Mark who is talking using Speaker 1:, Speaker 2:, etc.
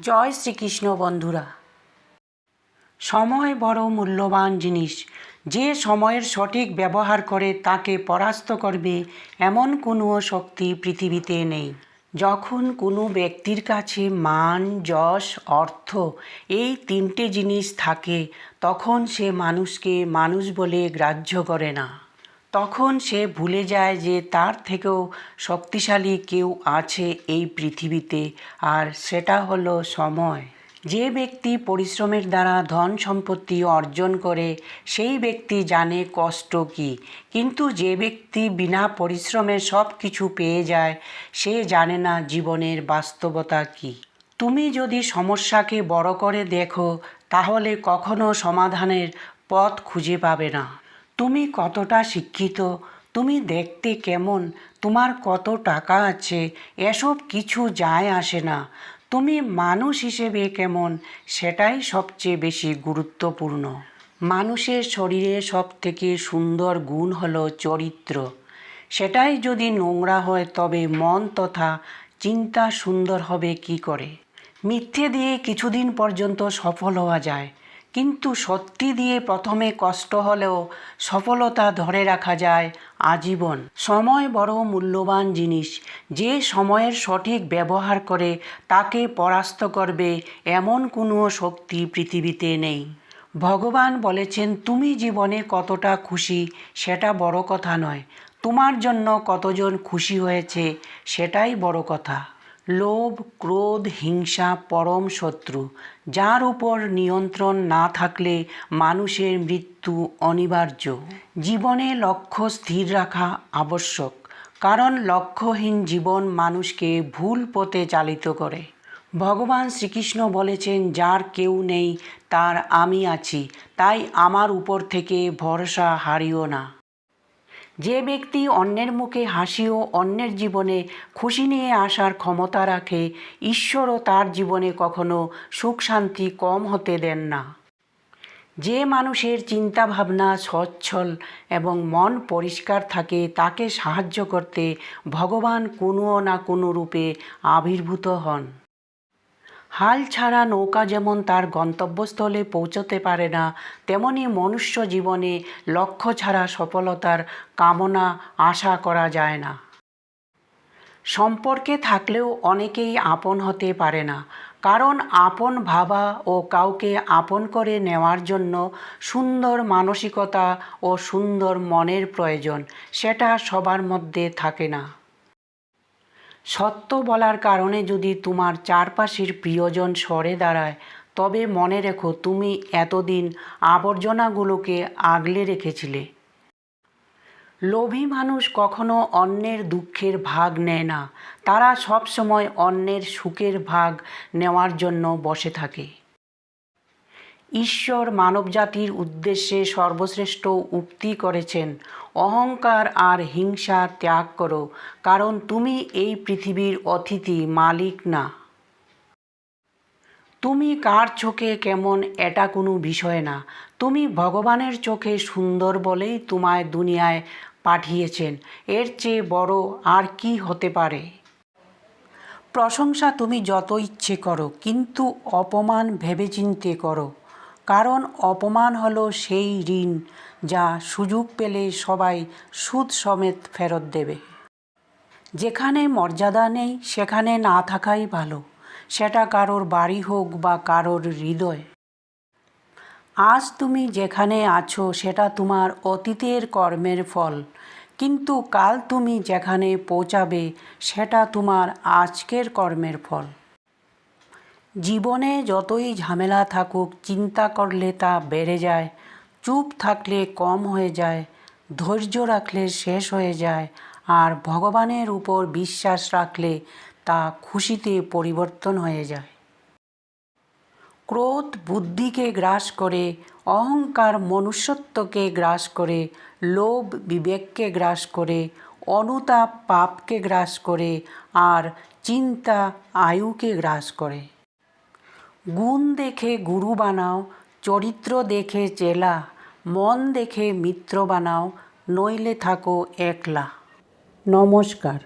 Speaker 1: জয় শ্রীকৃষ্ণ বন্ধুরা। সময় বড় মূল্যবান জিনিস। যে সময়ের সঠিক ব্যবহার করে তাকে পরাস্ত করবে এমন কোনো শক্তি পৃথিবীতে নেই। যখন কোনো ব্যক্তির কাছে মান, যশ, অর্থ এই তিনটে জিনিস থাকে, তখন সে মানুষকে মানুষ বলে গ্রাহ্য করে না। তখন সে ভুলে যায় যে তার থেকেও শক্তিশালী কেউ আছে এই পৃথিবীতে। আর সেটা হলো সময়। যে ব্যক্তি পরিশ্রমের দ্বারা ধন সম্পত্তি অর্জন করে, সেই ব্যক্তি জানে কষ্ট কী। কিন্তু যে ব্যক্তি বিনা পরিশ্রমে সব কিছু পেয়ে যায়, সে জানে না জীবনের বাস্তবতা কী। তুমি যদি সমস্যাকে বড় করে দেখো, তাহলে কখনো সমাধানের পথ খুঁজে পাবে না। তুমি কতটা শিক্ষিত? তুমি দেখতে কেমন? তোমার কত টাকা আছে? এসব কিছু যায় আসে না। তুমি মানুষ হিসেবে কেমন? সেটাই সবচেয়ে বেশি গুরুত্বপূর্ণ। মানুষের শরীরে সব থেকে সুন্দর গুণ হলো চরিত্র। সেটাই যদি নোংরা হয় তবে মন তথা চিন্তা সুন্দর হবে কি করে? মিথ্যে দিয়ে কিছুদিন পর্যন্ত সফল হওয়া যায়। কিন্তু সত্যি দিয়ে প্রথমে কষ্ট হলেও সফলতা ধরে রাখা যায় আজীবন। সময় বড় মূল্যবান জিনিস। যে সময়ের সঠিক ব্যবহার করে তাকে পরাস্ত করবে এমন কোনো শক্তি পৃথিবীতে নেই। ভগবান বলেছেন, তুমি জীবনে কতটা খুশি সেটা বড় কথা নয়। তোমার জন্য কতজন খুশি হয়েছে সেটাই বড় কথা। লোভ, ক্রোধ, হিংসা, পরম শত্রু, যার উপর নিয়ন্ত্রণ না থাকলে মানুষের মৃত্যু অনিবার্য। জীবনে লক্ষ্য স্থির রাখা আবশ্যক, কারণ লক্ষ্যহীন জীবন মানুষকে ভুল পথে চালিত করে। ভগবান শ্রীকৃষ্ণ বলেছেন, যার কেউ নেই, তার আমি আছি, তাই আমার উপর থেকে ভরসা হারিও না। যে ব্যক্তি অন্যের মুখে হাসি ও অন্যের জীবনে খুশি নিয়ে আসার ক্ষমতা রাখে ঈশ্বরও তার জীবনে কখনো সুখ শান্তি কম হতে দেন না। যে মানুষের চিন্তা ভাবনা সচ্ছল এবং মন পরিষ্কার থাকে, তাকে সাহায্য করতে ভগবান কোনো না কোনো রূপে আবির্ভূত হন। হাল ছাড়া নৌকা যেমন তার গন্তব্যস্থলে পৌঁছতে পারে না, তেমনি মনুষ্য জীবনে লক্ষ্য ছাড়া সফলতার কামনা আশা করা যায় না। সম্পর্কে থাকলেও অনেকেই আপন হতে পারে না, কারণ আপন ভাবা ও কাউকে আপন করে নেওয়ার জন্য সুন্দর মানসিকতা ও সুন্দর মনের প্রয়োজন, সেটা সবার মধ্যে থাকে না। সত্য বলার কারণে যদি তোমার চারপাশের প্রিয়জন সরে দাঁড়ায়, তবে মনে রেখো তুমি এতদিন আবর্জনাগুলোকে আগলে রেখেছিলে। লোভী মানুষ কখনো অন্যের দুঃখের ভাগ নেয় না। তারা সবসময় অন্যের সুখের ভাগ নেওয়ার জন্য বসে থাকে। ঈশ্বর মানবজাতির উদ্দেশ্যে সর্বশ্রেষ্ঠ উক্তি করেছেন, অহংকার আর হিংসা ত্যাগ করো, কারণ তুমি এই পৃথিবীর অতিথি, মালিক না। তুমি কার চোখে কেমন এটা কোনো বিষয় না। তুমি ভগবানের চোখে সুন্দর বলেই তোমায় দুনিয়ায় পাঠিয়েছেন, এর চেয়ে বড় আর কি হতে পারে? প্রশংসা তুমি যত ইচ্ছে করো, কিন্তু অপমান ভেবেচিন্তে করো। কারণ অপমান হলো সেই ঋণ যা সুযোগ পেলে সবাই সুদ সমেত ফেরত দেবে। যেখানে মর্যাদা নেই, সেখানে না থাকাই ভালো। সেটা কারোর বাড়ি হোক বা কারোর হৃদয়। আজ তুমি যেখানে আছো, সেটা তোমার অতীতের কর্মের ফল। কিন্তু কাল তুমি যেখানে পৌঁছাবে, সেটা তোমার আজকের কর্মের ফল। জীবনে যতই ঝামেলা থাকুক, চিন্তা করলে তা বেড়ে যায়, চুপ থাকলে কম হয়ে যায়, ধৈর্য রাখলে শেষ হয়ে যায়, আর ভগবানের উপর বিশ্বাস রাখলে তা খুশিতে পরিবর্তন হয়ে যায়। ক্রোধ বুদ্ধিকে গ্রাস করে, অহংকার মনুষ্যত্বকে গ্রাস করে, লোভ বিবেককে গ্রাস করে, অনুতাপ পাপকে গ্রাস করে, আর চিন্তা আয়ুকে গ্রাস করে। গুণ দেখে গুরু বানাও, চরিত্র দেখে চেলা, মন দেখে মিত্র বানাও, নইলে থাকো একলা। নমস্কার।